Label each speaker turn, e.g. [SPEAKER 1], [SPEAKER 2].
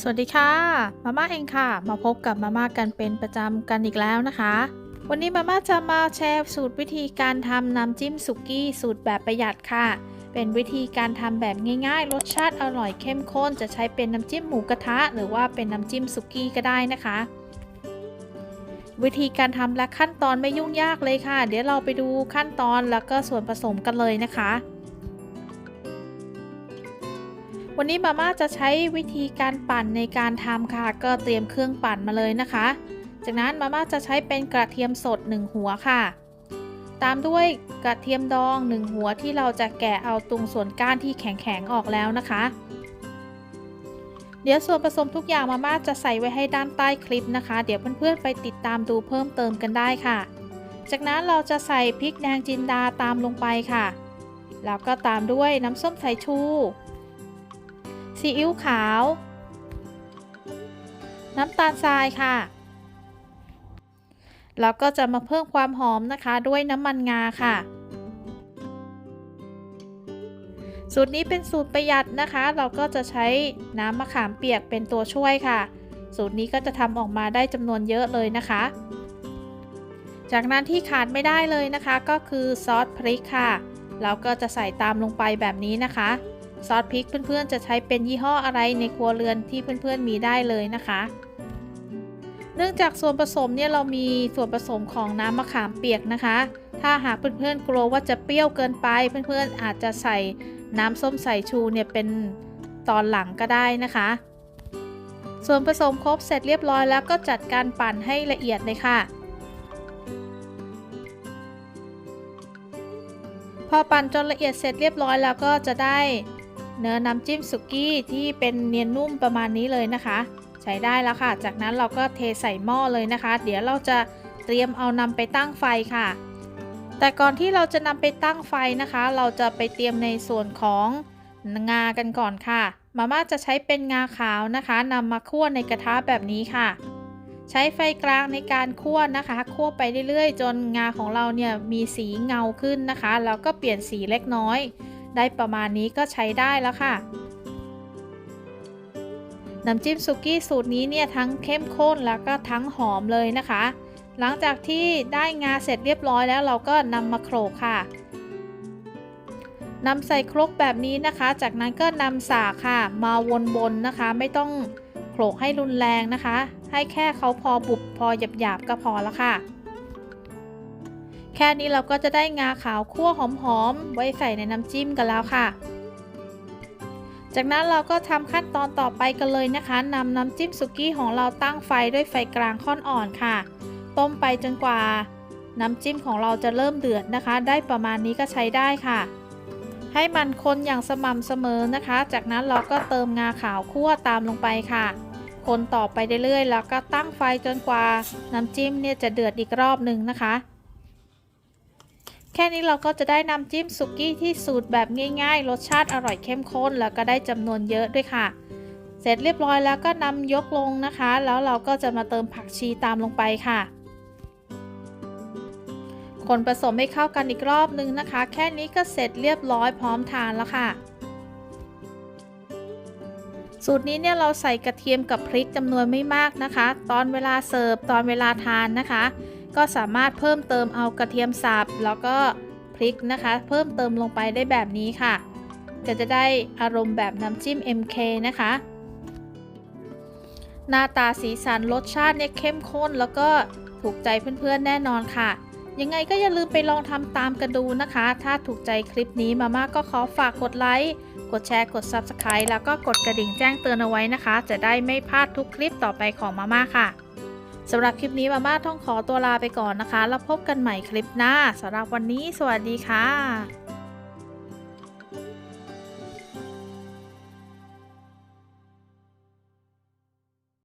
[SPEAKER 1] สวัสดีค่ะ มาม่าเองค่ะ มาพบกับมาม่ากันเป็นประจำกันอีกแล้วนะคะ วันนี้มาม่าจะมาแชร์สูตรวิธีการทำน้ำจิ้มสุกี้สูตรแบบประหยัดค่ะ เป็นวิธีการทำแบบง่ายๆ รสชาติอร่อยเข้มข้น จะใช้เป็นน้ำจิ้มหมูกระทะ หรือว่าเป็นน้ำจิ้มสุกี้ก็ได้นะคะ วิธีการทำและขั้นตอนไม่ยุ่งยากเลยค่ะ เดี๋ยวเราไปดูขั้นตอนแล้วก็ส่วนผสมกันเลยนะคะ วันนี้มาม่าจะใช้วิธีการปั่นในการทำค่ะ ก็เตรียมเครื่องปั่นมาเลยนะคะ จากนั้นมาม่าจะใช้เป็นกระเทียมสด 1 หัวค่ะ ตามด้วยกระเทียมดอง 1 หัวที่เราจะแกะเอาตรงส่วนก้านที่แข็งๆออกแล้วนะคะ เดี๋ยวส่วนผสมทุกอย่างมาม่าจะใส่ไว้ให้ด้านใต้คลิปนะคะ เดี๋ยวเพื่อนๆไปติดตามดูเพิ่มเติมกันได้ค่ะ จากนั้นเราจะใส่พริกแดงจินดาตามลงไปค่ะ แล้วก็ตามด้วยน้ำส้มสายชู ซีอิ๊วขาว น้ำตาลทรายค่ะ แล้วก็จะมาเพิ่มความหอมนะคะ ด้วยน้ำมันงาค่ะ สูตรนี้เป็นสูตรประหยัดนะคะ เราก็จะใช้น้ำมะขามเปียกเป็นตัวช่วยค่ะ สูตรนี้ก็จะทำออกมาได้จำนวนเยอะเลยนะคะ จากนั้นที่ขาดไม่ได้เลยนะคะ ก็คือซอสพริกค่ะ เราก็จะใส่ตามลงไปแบบนี้นะคะ ซอสพริกเพื่อนๆจะใช้เป็นยี่ห้ออะไรในครัวเรือนที่เพื่อนๆมีได้เลยนะคะ เนื่องจากส่วนผสมเนี่ยเรามีส่วนผสมของน้ำมะขามเปียกนะคะ ถ้าหากเพื่อนๆกลัวว่าจะเปรี้ยวเกินไป เพื่อนๆอาจจะใส่น้ำส้มสายชูเนี่ยเป็นตอนหลังก็ได้นะคะ ส่วนผสมครบเสร็จเรียบร้อยแล้วก็จัดการปั่นให้ละเอียดเลยค่ะพอปั่นจนละเอียดเสร็จเรียบร้อยแล้วก็จะได้ เนื้อน้ำจิ้มสุกี้ที่เป็นเนียนนุ่มประมาณนี้เลยนะคะ ใช้ได้แล้วค่ะ จากนั้นเราก็เทใส่หม้อเลยนะคะ เดี๋ยวเราจะเตรียมเอานำไปตั้งไฟค่ะ แต่ก่อนที่เราจะนำไปตั้งไฟนะคะ เราจะไปเตรียมในส่วนของงากันก่อนค่ะ มาม่าจะใช้เป็นงาขาวนะคะนำมาคั่วในกระทะแบบนี้ค่ะ ใช้ไฟกลางในการคั่วนะคะคั่วไปเรื่อยๆ จนงาของเราเนี่ยมีสีเงาขึ้นนะคะแล้วก็เปลี่ยนสีเล็กน้อย ได้ประมาณนี้ก็ใช้ได้แล้วค่ะ น้ำจิ้มสุกี้สูตรนี้เนี่ยทั้งเข้มข้นแล้วก็ทั้งหอมเลยนะคะ หลังจากที่ได้งาเสร็จเรียบร้อยแล้วเราก็นำมาโขลกค่ะนำใส่ครกแบบนี้นะคะ จากนั้นก็นำสากค่ะ มาวนๆนะคะ ไม่ต้องโขลกให้รุนแรงนะคะ ให้แค่เขาพอบุบพอหยาบๆก็พอแล้วค่ะ แค่นี้เราก็จะได้งาขาวคั่วหอมๆ ไว้ใส่ในน้ำจิ้มกันแล้วค่ะ จากนั้นเราก็ทำขั้นตอนต่อไปกันเลยนะคะนำน้ำจิ้มสุกี้ของเราตั้งไฟด้วยไฟกลางค่อนอ่อนค่ะ ต้มไปจนกว่า น้ำจิ้มของเราจะเริ่มเดือดนะคะ ได้ประมาณนี้ก็ใช้ได้ค่ะ ให้มันคนอย่างสม่ำเสมอนะคะ จากนั้นเราก็เติมงาขาวคั่วตามลงไปค่ะคนต่อไปเรื่อยๆ แล้วก็ตั้งไฟจนกว่า น้ำจิ้มเนี่ยจะเดือดอีกรอบหนึ่งนะคะ แค่นี้เราก็จะได้น้ำจิ้มสุกี้ที่สูตรแบบง่ายๆ รสชาติอร่อยเข้มข้น แล้วก็ได้จำนวนเยอะด้วยค่ะ เสร็จเรียบร้อยแล้วก็นำยกลงนะคะ แล้วเราก็จะมาเติมผักชีตามลงไปค่ะ คนผสมให้เข้ากันอีกรอบนึงนะคะ แค่นี้ก็เสร็จเรียบร้อยพร้อมทานแล้วค่ะสูตรนี้เนี่ยเราใส่กระเทียมกับพริกจำนวนไม่มากนะคะ ตอนเวลาเสิร์ฟตอนเวลาทานนะคะ ก็สามารถเพิ่มเติมเอากระเทียมสับแล้วก็พริกนะคะ เพิ่มเติมลงไปได้แบบนี้ค่ะก็จะได้อารมณ์แบบน้ำจิ้ม MK นะคะ หน้าตาสีสันรสชาติเนี่ยเข้มข้นแล้วก็ถูกใจเพื่อนๆแน่นอนค่ะ ยังไงก็อย่าลืมไปลองทำตามกันดูนะคะ ถ้าถูกใจคลิปนี้มาม่าก็ขอฝากกดไลค์กดแชร์กด Subscribe แล้วก็กดกระดิ่งแจ้งเตือนเอาไว้นะคะ จะได้ไม่พลาดทุกคลิปต่อไปของมาม่าค่ะ สำหรับคลิปนี้มาม่าต้องขอตัวลาไปก่อนนะคะ แล้วพบกันใหม่คลิปหน้าสำหรับวันนี้ สวัสดีค่ะ